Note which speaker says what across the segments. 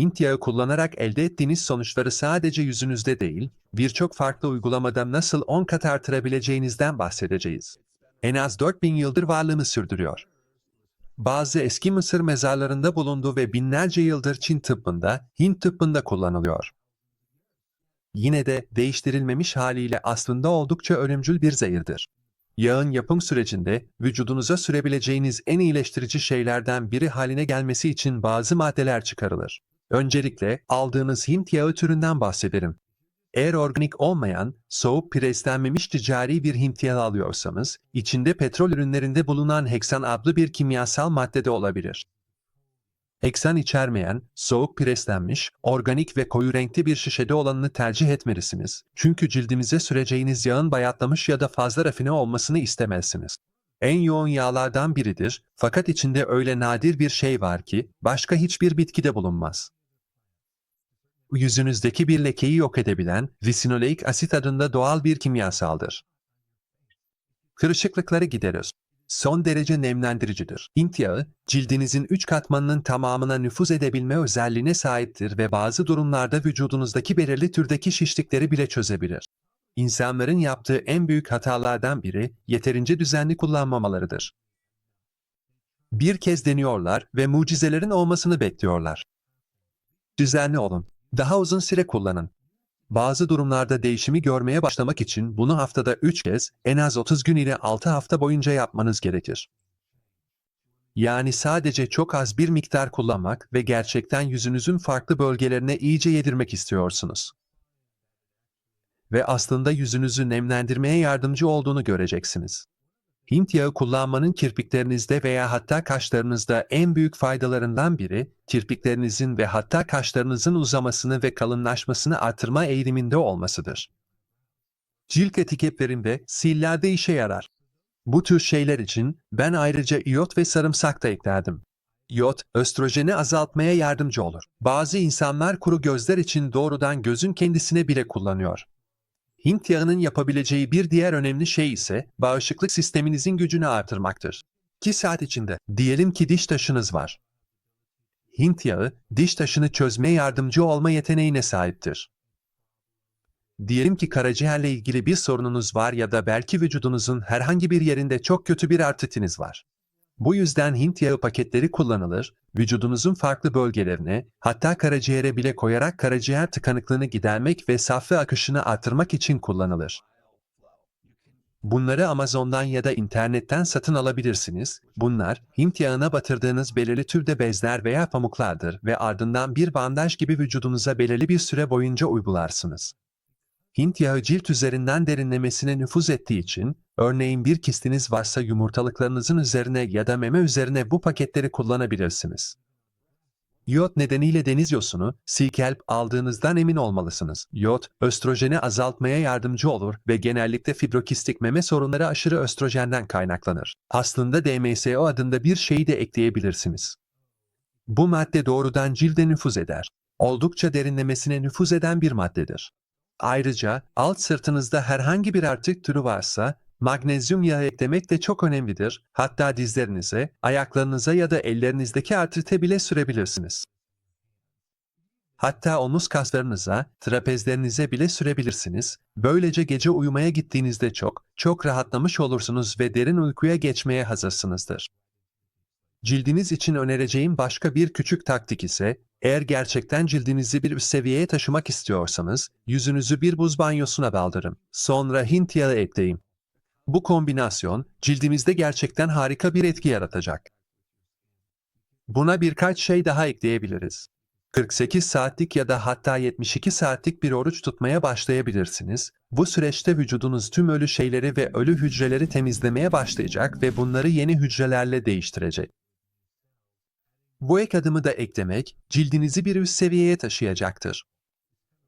Speaker 1: Hint yağı kullanarak elde ettiğiniz sonuçları sadece yüzünüzde değil, birçok farklı uygulamada nasıl 10 kat artırabileceğinizden bahsedeceğiz. En az 4000 yıldır varlığını sürdürüyor. Bazı eski Mısır mezarlarında bulundu ve binlerce yıldır Çin tıbbında, Hint tıbbında kullanılıyor. Yine de değiştirilmemiş haliyle aslında oldukça ölümcül bir zehirdir. Yağın yapım sürecinde vücudunuza sürebileceğiniz en iyileştirici şeylerden biri haline gelmesi için bazı maddeler çıkarılır. Öncelikle aldığınız Hint yağı türünden bahsederim. Eğer organik olmayan, soğuk preslenmemiş ticari bir Hint yağı alıyorsanız, içinde petrol ürünlerinde bulunan heksan adlı bir kimyasal madde de olabilir. Heksan içermeyen, soğuk preslenmiş, organik ve koyu renkli bir şişede olanını tercih etmelisiniz. Çünkü cildinize süreceğiniz yağın bayatlamış ya da fazla rafine olmasını istemezsiniz. En yoğun yağlardan biridir fakat içinde öyle nadir bir şey var ki başka hiçbir bitkide bulunmaz. Yüzünüzdeki bir lekeyi yok edebilen risinoleik asit adında doğal bir kimyasaldır. Kırışıklıkları giderir. Son derece nemlendiricidir. Hint yağı, cildinizin üç katmanının tamamına nüfuz edebilme özelliğine sahiptir ve bazı durumlarda vücudunuzdaki belirli türdeki şişlikleri bile çözebilir. İnsanların yaptığı en büyük hatalardan biri yeterince düzenli kullanmamalarıdır. Bir kez deniyorlar ve mucizelerin olmasını bekliyorlar. Düzenli olun. Daha uzun süre kullanın. Bazı durumlarda değişimi görmeye başlamak için bunu haftada 3 kez, en az 30 gün ile 6 hafta boyunca yapmanız gerekir. Yani sadece çok az bir miktar kullanmak ve gerçekten yüzünüzün farklı bölgelerine iyice yedirmek istiyorsunuz. Ve aslında yüzünüzü nemlendirmeye yardımcı olduğunu göreceksiniz. Hint yağı kullanmanın kirpiklerinizde veya hatta kaşlarınızda en büyük faydalarından biri, kirpiklerinizin ve hatta kaşlarınızın uzamasını ve kalınlaşmasını artırma eğiliminde olmasıdır. Cilt etiketlerinde sillerde işe yarar. Bu tür şeyler için ben ayrıca iyot ve sarımsak da eklerdim. İyot, östrojeni azaltmaya yardımcı olur. Bazı insanlar kuru gözler için doğrudan gözün kendisine bile kullanıyor. Hint yağının yapabileceği bir diğer önemli şey ise bağışıklık sisteminizin gücünü artırmaktır. 2 saat içinde diyelim ki diş taşınız var. Hint yağı diş taşını çözmeye yardımcı olma yeteneğine sahiptir. Diyelim ki karaciğerle ilgili bir sorununuz var ya da belki vücudunuzun herhangi bir yerinde çok kötü bir artritiniz var. Bu yüzden Hint yağı paketleri kullanılır, vücudunuzun farklı bölgelerine, hatta karaciğere bile koyarak karaciğer tıkanıklığını gidermek ve safra akışını artırmak için kullanılır. Bunları Amazon'dan ya da internetten satın alabilirsiniz. Bunlar, Hint yağına batırdığınız belirli türde bezler veya pamuklardır ve ardından bir bandaj gibi vücudunuza belirli bir süre boyunca uygularsınız. Hint yağı cilt üzerinden derinlemesine nüfuz ettiği için, örneğin bir kistiniz varsa yumurtalıklarınızın üzerine ya da meme üzerine bu paketleri kullanabilirsiniz. Yod nedeniyle deniz yosunu, silkelp aldığınızdan emin olmalısınız. Yod, östrojeni azaltmaya yardımcı olur ve genellikle fibrokistik meme sorunları aşırı östrojenden kaynaklanır. Aslında DMSO adında bir şeyi de ekleyebilirsiniz. Bu madde doğrudan cilde nüfuz eder. Oldukça derinlemesine nüfuz eden bir maddedir. Ayrıca alt sırtınızda herhangi bir artık türü varsa magnezyum yağı eklemek de çok önemlidir. Hatta dizlerinize, ayaklarınıza ya da ellerinizdeki artrite bile sürebilirsiniz. Hatta omuz kaslarınıza, trapezlerinize bile sürebilirsiniz. Böylece gece uyumaya gittiğinizde çok, çok rahatlamış olursunuz ve derin uykuya geçmeye hazırsınızdır. Cildiniz için önereceğim başka bir küçük taktik ise, eğer gerçekten cildinizi bir seviyeye taşımak istiyorsanız, yüzünüzü bir buz banyosuna daldırın. Sonra Hint yağı ekleyin. Bu kombinasyon, cildimizde gerçekten harika bir etki yaratacak. Buna birkaç şey daha ekleyebiliriz. 48 saatlik ya da hatta 72 saatlik bir oruç tutmaya başlayabilirsiniz. Bu süreçte vücudunuz tüm ölü şeyleri ve ölü hücreleri temizlemeye başlayacak ve bunları yeni hücrelerle değiştirecek. Bu ek adımı da eklemek, cildinizi bir üst seviyeye taşıyacaktır.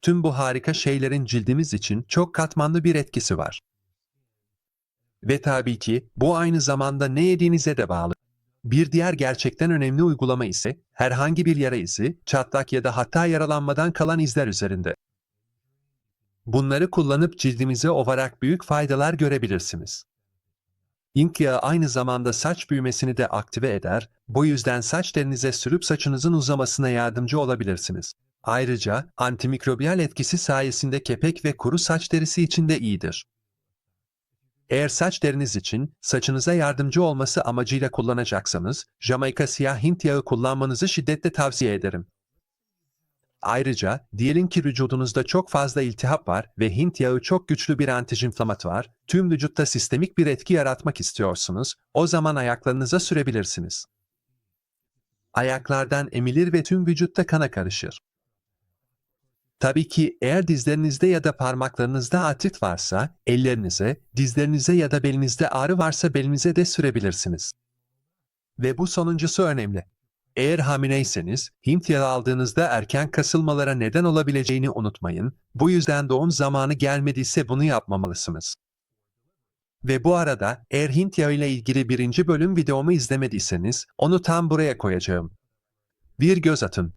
Speaker 1: Tüm bu harika şeylerin cildimiz için çok katmanlı bir etkisi var. Ve tabii ki bu aynı zamanda ne yediğinize de bağlı. Bir diğer gerçekten önemli uygulama ise herhangi bir yara izi, çatlak ya da hatta yaralanmadan kalan izler üzerinde. Bunları kullanıp cildimize ovarak büyük faydalar görebilirsiniz. Hint yağı aynı zamanda saç büyümesini de aktive eder, bu yüzden saç telinize sürüp saçınızın uzamasına yardımcı olabilirsiniz. Ayrıca antimikrobiyal etkisi sayesinde kepek ve kuru saç derisi için de iyidir. Eğer saç deriniz için saçınıza yardımcı olması amacıyla kullanacaksanız, Jamaika siyah Hint yağı kullanmanızı şiddetle tavsiye ederim. Ayrıca diyelim ki vücudunuzda çok fazla iltihap var ve Hint yağı çok güçlü bir antiinflamatuar, tüm vücutta sistemik bir etki yaratmak istiyorsunuz, o zaman ayaklarınıza sürebilirsiniz. Ayaklardan emilir ve tüm vücutta kana karışır. Tabii ki eğer dizlerinizde ya da parmaklarınızda artrit varsa, ellerinize, dizlerinize ya da belinizde ağrı varsa belinize de sürebilirsiniz. Ve bu sonuncusu önemli. Eğer hamileyseniz, Hint yağı aldığınızda erken kasılmalara neden olabileceğini unutmayın. Bu yüzden doğum zamanı gelmediyse bunu yapmamalısınız. Ve bu arada eğer Hint yağı ile ilgili birinci bölüm videomu izlemediyseniz onu tam buraya koyacağım. Bir göz atın.